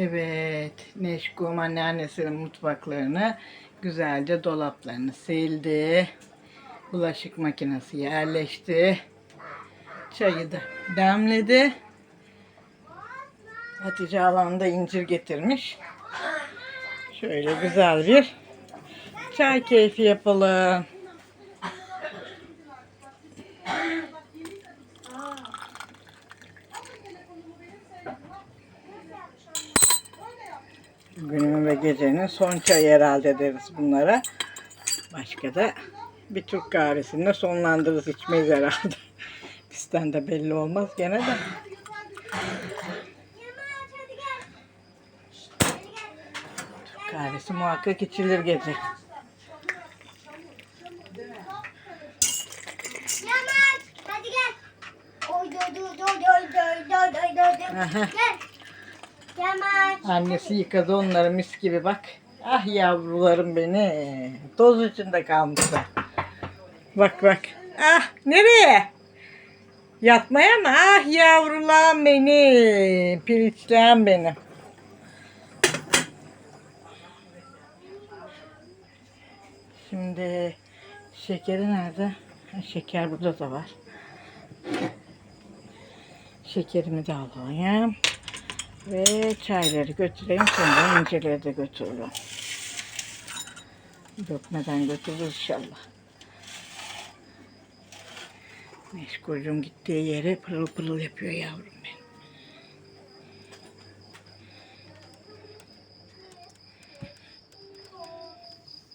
Evet, Neşkum anneannesinin mutfaklarını güzelce dolaplarını sildi. Bulaşık makinesi yerleşti. Çayı da demledi. Hatice alanda incir getirmiş. Şöyle güzel bir çay keyfi yapalım. Günümün ve gecenin son çayı herhalde deriz bunlara. Başka da bir Türk kahvesini de sonlandırırız. içmeyiz herhalde. Bizden de belli olmaz gene de. Türk kahvesi muhakkak içilir gece. Yaman, hadi gel. Oy, doy, doy, doy, doy, doy, doy, doy. Gel. Annesi yıkadı onları mis gibi bak. Ah yavrularım beni. Toz içinde kalmışlar. Bak bak. Ah nereye? Yatmaya mı? Ah yavrularım beni. Piriçlerim benim. Şimdi şekeri nerede? Şeker burada da var. Şekerimi de alayım. Ve çayları götüreyim sonra incirleri de götürürüm. Dökmeden götürürüz inşallah. Meşgulcum gittiği yere pırıl pırıl yapıyor yavrum benim.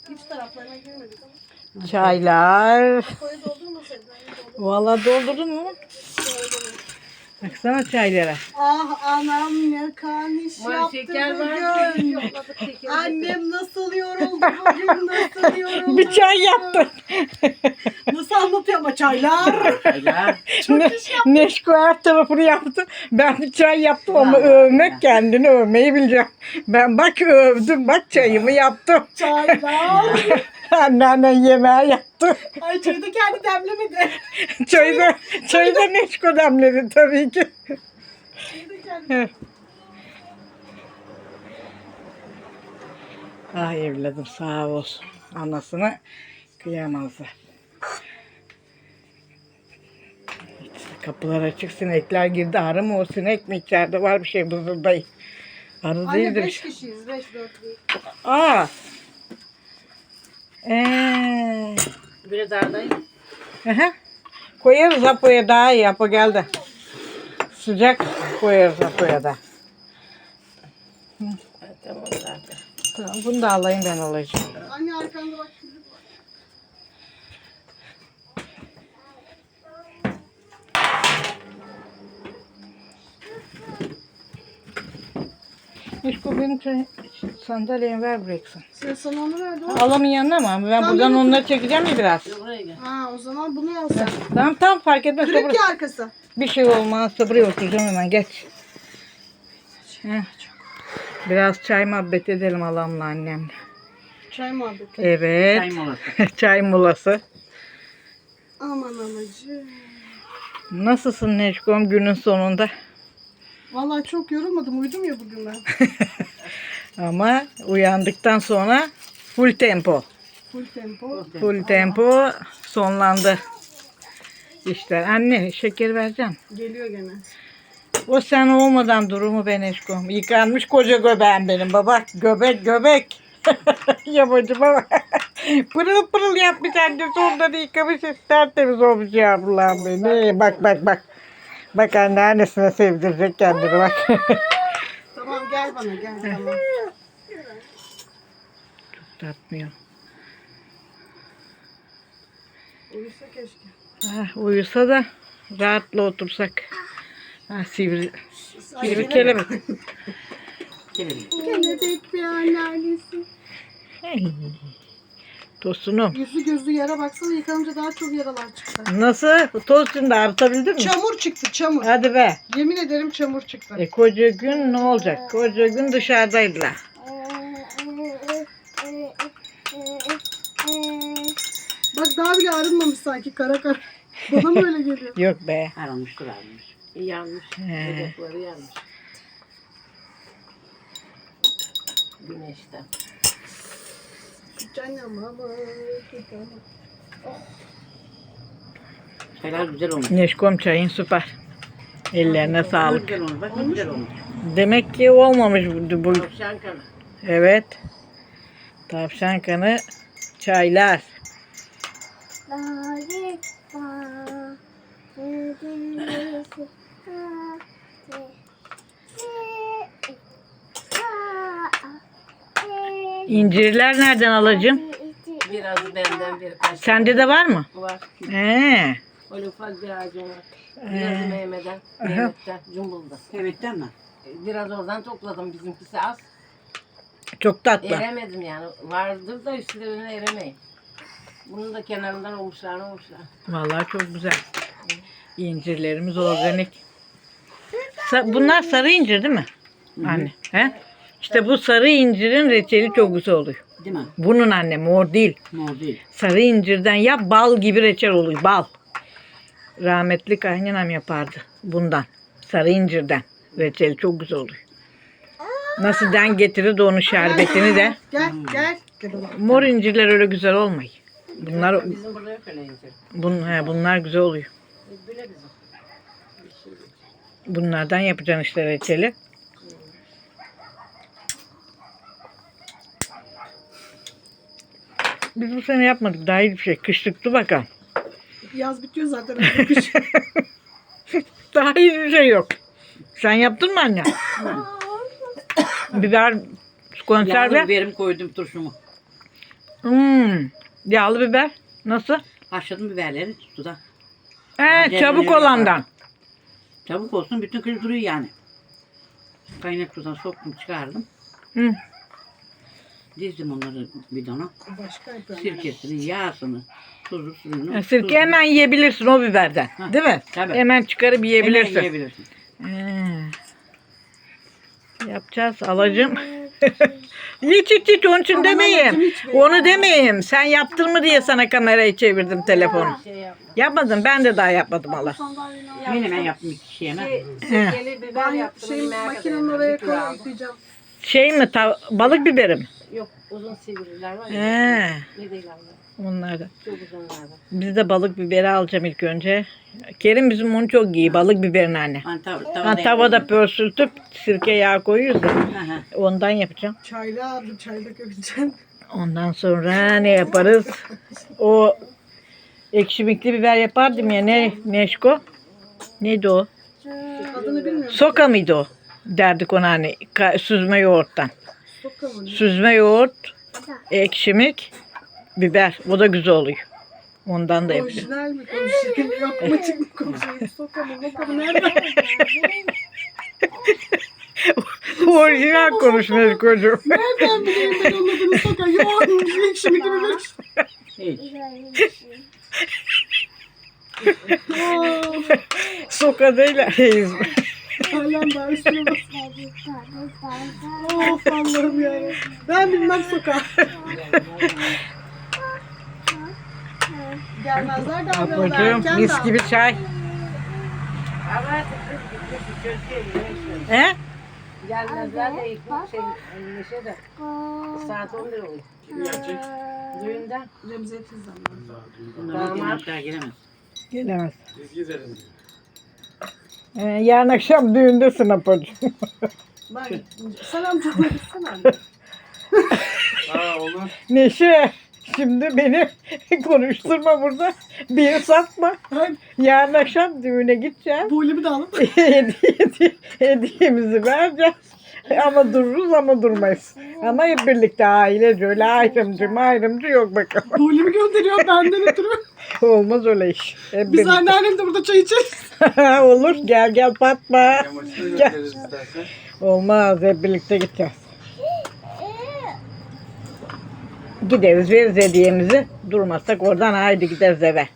Hiç taraflarına girmedik ama. Çaylar. Koyu doldurmasaydı ben doldurdum. Valla doldurdun mu? Baksana çaylara. Ah anam ne kan iş Var yaptı şeker var. bugün. Şeker. Annem nasıl yoruldu bugün nasıl yoruldu. Bir çay yaptın. Nasıl anlatıyor ama çaylar. Ne, Neşko her tarafını yaptı. Ben bir çay yaptım ama övmek kendini övmeyi bileceğim. Ben bak övdüm bak çayımı yaptım. çaylar. Anneannen yemeği yaptı. Ay çayı da kendi demlemedi. Çayı da, çayı da Neşko demledi tabii ki. Çayı da kendi. Ah evladım sağ olsun. Anasına kıyamazlar. Kapılar açık sinekler girdi. Arı mı o sinek mi içeride var bir şey bızıldayı. Arı Anne değildir. beş kişiyiz. Beş dört değil. Aa. Ee. Biraz ardayım. Aha. Koyarız Apo'ya daha iyi. Apo geldi. Sıcak koyarız Apo'ya da. Tamam zaten. Tamam, bunu da alayım ben alacağım. Anne arkanda bak. Bu benim çay- sandalyemi ver bıraksın. Sen sana onu verdi o. Alamın yanına mı? Ben Tamam, buradan onları çekeceğim ya biraz. Buraya gel. Ha o zaman bunu al sen. Tamam tamam fark etmez. Kırık Sabır. ya arkası. Bir şey olmaz. Sabırya oturacağım hemen geç. Heh. Biraz çay muhabbet edelim halamla annemle. Çay muhabbeti. Evet. Çay molası. çay molası. Aman anacığım. Nasılsın Neşkom günün sonunda? Vallahi çok yorulmadım. Uyudum ya bugün ben. Ama uyandıktan sonra full tempo. Full tempo. Full tempo sonlandı. İşte anne şeker vereceğim. Geliyor gene. O sen olmadan durumu ben eşkom. Yıkanmış koca göbeğim benim baba. Göbek göbek. Yabancı baba. pırıl pırıl yapmış annesi onları yıkamış tertemiz olmuş yavrularım beni. Bak bak bak. Bak anneannesine sevdirecek kendini bak. Tamam gel bana gel tamam. Tatmıyor. Uyusa keşke. Ah, uyusa da rahatla otursak. Ah, sivri, sivri kelebek. Gelin. Kelebek bir anneannesi. Tosunum. Yüzü gözü yara baksana yıkanınca daha çok yaralar çıktı. Nasıl? Toz şimdi arıtabildin mi? Çamur çıktı çamur. Hadi be. Yemin ederim çamur çıktı. E koca gün ne olacak? Koca gün dışarıdaydılar. Bak daha bile arınmamış sanki kara kara. Bana mı öyle geliyor? Yok be. Aranmış kurarmış. Yanmış. He. Bebekleri yanmış. Güneşte. Canım ama. Çaylar güzel olmuş. Neşkom çayın süper. Ellerine sağlık. Güzel olmuş. Bak ne güzel olmuş. Demek ki olmamış bu. bu. Tavşan kanı. Evet. Tavşan kanı çaylar. Gülüyorsun. İncirler nereden alacağım? Biraz benden birkaç. Sende de var mı? var. He. Öyle ufak bir ağacım var. Biraz Mehmet'ten, Mehmet'ten, Cumbul'da. Değil mi? Biraz oradan topladım bizimkisi az. Çok tatlı. Eremedim yani. Vardır da üstlerine eremeyin. Bunun da kenarından olmuşlar olmuşlar. Vallahi çok güzel. İncirlerimiz organik. Sa- bunlar sarı incir değil mi? Anne. He? İşte bu sarı incirin reçeli çok güzel oluyor. Değil mi? Bunun anne mor değil. Mor değil. Sarı incirden yap bal gibi reçel oluyor. Bal. Rahmetli kaynanam yapardı bundan. Sarı incirden. Reçeli çok güzel oluyor. Nasıl den getirirdi onun şerbetini de. Gel gel. Mor incirler öyle güzel olmuyor. Bunlar Bizim burada yok öyle incir. bun, he, bunlar güzel oluyor. Böyle bizim. Bunlardan yapacaksın işte reçeli. Biz bu sene yapmadık. Daha iyi bir şey. Kışlıktı bakalım. Yaz bitiyor zaten. Daha iyi bir şey yok. Sen yaptın mı anne? Biber konserve. Yağlı biberim koydum turşumu. Hmm. Yağlı biber. Nasıl? Haşladım biberleri suda. He, Acele çabuk olandan. Çabuk olsun bütün kış duruyor yani. Kaynak sudan soktum çıkardım. Hı. Dizdim onları bidona. Başka. Sirkesini, yağsını, tuzu, suyunu. Ya, Sirke tuzunu. hemen yiyebilirsin o biberden. Ha, Değil mi? tabii. Hemen çıkarıp Hemen yiyebilirsin. yiyebilirsin. He. Yapacağız alacağım. hiç hiç hiç onun için Aman demeyeyim. hiç. Onu demeyeyim. Sen yaptın mı diye sana kamerayı çevirdim telefonu. Şey yapma. Yapmadım ben de daha yapmadım Allah. Menemen yaptım iki şey hemen. Şey, biber Ben yaptım. şey makinenin oraya yıkayacağım. Şey mi ta- balık biberi mi? Yok uzun sivriler var ya. He. Ne değil abla. Onlardan. Çok uzunlardan. Biz de balık biberi alacağım ilk önce. Kerim bizim onu çok iyi. Balık biberin anne. Hani tav- Ha, tavada tavada pörsültüp sirke yağı koyuyoruz. hı. Ondan yapacağım. Çayla aldım. Çayla köpeceğim. Ondan sonra ne yaparız? O ekşimikli biber yapardım ya. Ne Neşko? Neydi o? Adını bilmiyorum. Soka mıydı o? Derdik ona hani süzme yoğurttan. Süzme yoğurt, ekşimik, biber. O da güzel oluyor. Ondan da yapacağım. Orijinal mi mu çık mı konuşayım? Soka mı? Moka mı? Nereden? Orijinal konuşmuyor çocuğum. Nereden bileyim ben onun adını soka? Yoğurmuş. Ekşimi gibi bir. Soka değil. Halen daha üstüne bas. Of Allah'ım ya. Ben bilmem soka. Gelmezler. Babacığım Erken mis daha. gibi çay. He? Gelmezler de ilk şey neşe de. Saat 11 oluyor. Düğünden. Remziye teyzem. Damat daha gelemez. Gelemez. Ee, yarın akşam düğündesin apacığım. Ben sen amcana gitsene anne. Neşe. Şimdi beni konuşturma burada. Bir satma. Yarın akşam düğüne gideceğiz. Buğulemi de alıp hediye, hediye- hediyemizi vereceğiz. Ama dururuz ama durmayız. Ama hep birlikte ailece öyle ayrımcı ayrımcı yok bakalım. Buğulemi gönderiyor benden ötürü. Olmaz öyle iş. Hep Biz birlikte. anneannem de burada çay içeriz. Olur gel gel Fatma. Gel. Olmaz hep birlikte gideceğiz. Gideriz veririz hediyemizi. Durmazsak oradan haydi gideriz eve.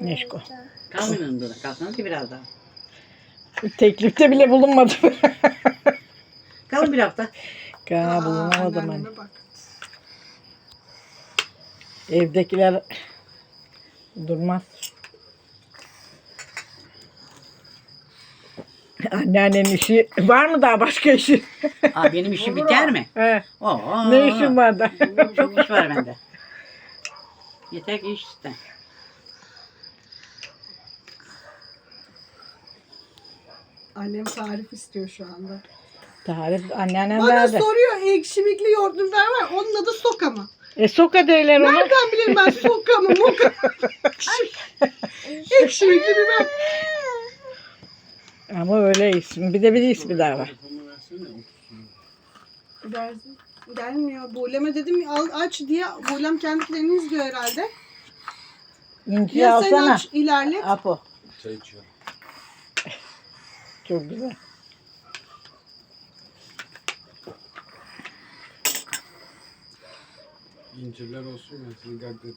Neşko. Kalmayın burada. Kalsanız ki biraz daha. Teklifte bile bulunmadı. Kalın bir hafta. Kana bulunamadım hani. Anneanneme bak. Evdekiler durmaz. Anneannenin işi var mı daha başka işi? Aa, benim işim biter mi? He, Oo. ne işin var da? Çok iş var bende. Yeter ki iş iste. Annem tarif istiyor şu anda. Tarif anneannem Bana verdi. soruyor ekşimikli yoğurtlu biber var. Onun adı soka mı? E soka değiller ona. Nereden bileyim ben soka mı moka? ekşimikli biber. Ama öyle ismi. Bir de bir ismi daha var. Versin. Gelmiyor. Buleme dedim al aç diye. Bulem kendilerini izliyor herhalde. İnci Ya sen alsana. aç ilerle. Apo. Çay içiyor. Çok güzel. İncirler olsun ya sizin gagdet.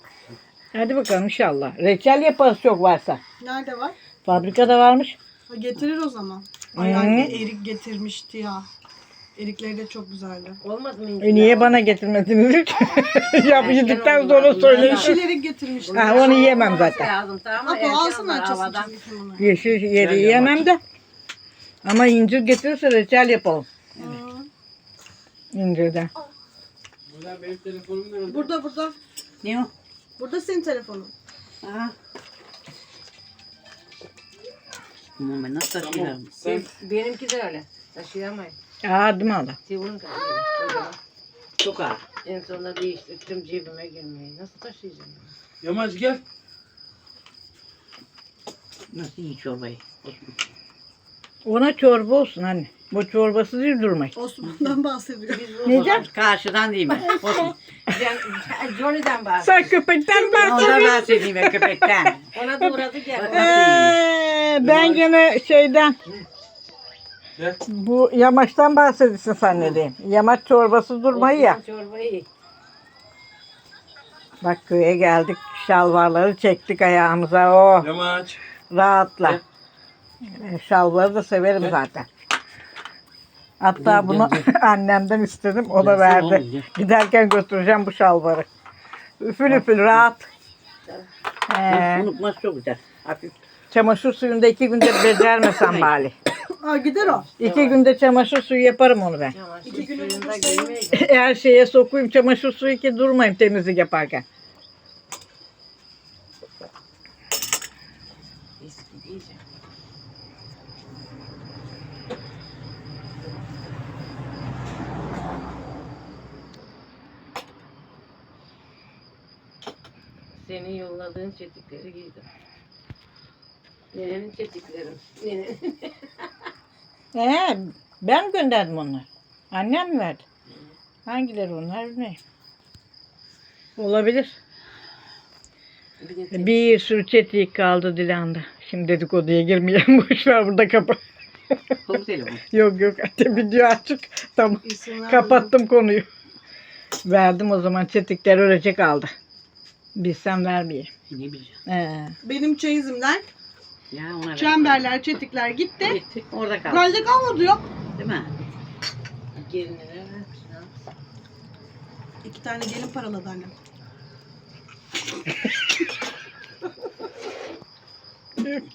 Hadi bakalım inşallah. Reçel yaparız çok varsa. Nerede var? Fabrikada varmış. Ha, getirir o zaman. Ay anne erik getirmişti ya. Erikleri de çok güzeldi. Olmadı mı? E niye bana getirmediniz hiç? Yap yedikten sonra söyleyin. Yeşil erik getirmişti. Ha, onu yiyemem zaten. Lazım tamam mı? Apo Erken alsana onlar açasın havadan. çizgisini bunu. Yeşil yeri yiyemem de. Ama incir getirirse reçel yapalım. Hı. İncirden. Burada benim telefonum nerede? Burada burada. Ne o? Burada senin telefonun. Aa. Aman ben nasıl taşıyacağım? Sen Benim- Benimki de öyle. Taşıyamayın. Aa değil mi hala? Sivun kaldı. kocaman. Çok ağır. En sonunda değiştirdim cebime girmeyi. Nasıl taşıyacağım? Yamaç gel. Nasıl iyi çorbayı? Ona çorba olsun anne. Bu çorbası değil durmayın. Osman'dan bahsediyor. Neden? Karşıdan değil mi? Olsun. Ben Johnny'den bahsediyorum. Sen köpekten Ondan bahsediyorsun. bahsedeyim ben köpekten. Ona da uğradı gel. Ee, ben gene şeyden Gel. bu yamaçtan bahsediyorsun zannedeyim. Yamaç çorbası durmayı ya. Çorbayı. Bak köye geldik. Şalvarları çektik ayağımıza. Oh Yamaç. rahatla. Ee, Şalvarı da severim zaten. Hatta bunu annemden istedim. O da verdi. Giderken götüreceğim bu şalvarı. Üfül üfül rahat. Ee, Unutması çok güzel. Hafif. çamaşır suyunda iki günde becermesem bari. Aa gider o. İki günde çamaşır suyu yaparım onu ben. İki gün suyunda olursa girmeye Her şeye sokuyum çamaşır suyu ki durmayayım temizlik yaparken. Senin yolladığın çetikleri giydim. Nenenin çetiklerim. Nenenin. Ee, ben gönderdim onları. Annem verdi? Hangileri onlar bilmiyorum. Olabilir. Bir de tek- Bir sürü çetik kaldı Dilan'da. Şimdi dedikoduya girmeyelim. Boş ver burada kapa. Kolu telefon. yok yok. Video açık. Tamam. Kapattım konuyu. Verdim o zaman çetikler ölecek aldı. Bilsem vermeyeyim. Ne bileceğim. Ee, Benim çeyizimden Ya ona ver. çemberler, çetikler gitti. Gitti. Orada kaldı. Bende kalmadı yok. Değil mi? Gelinlere vermiş. Ne yapsın? İki tane gelin paraladı annem.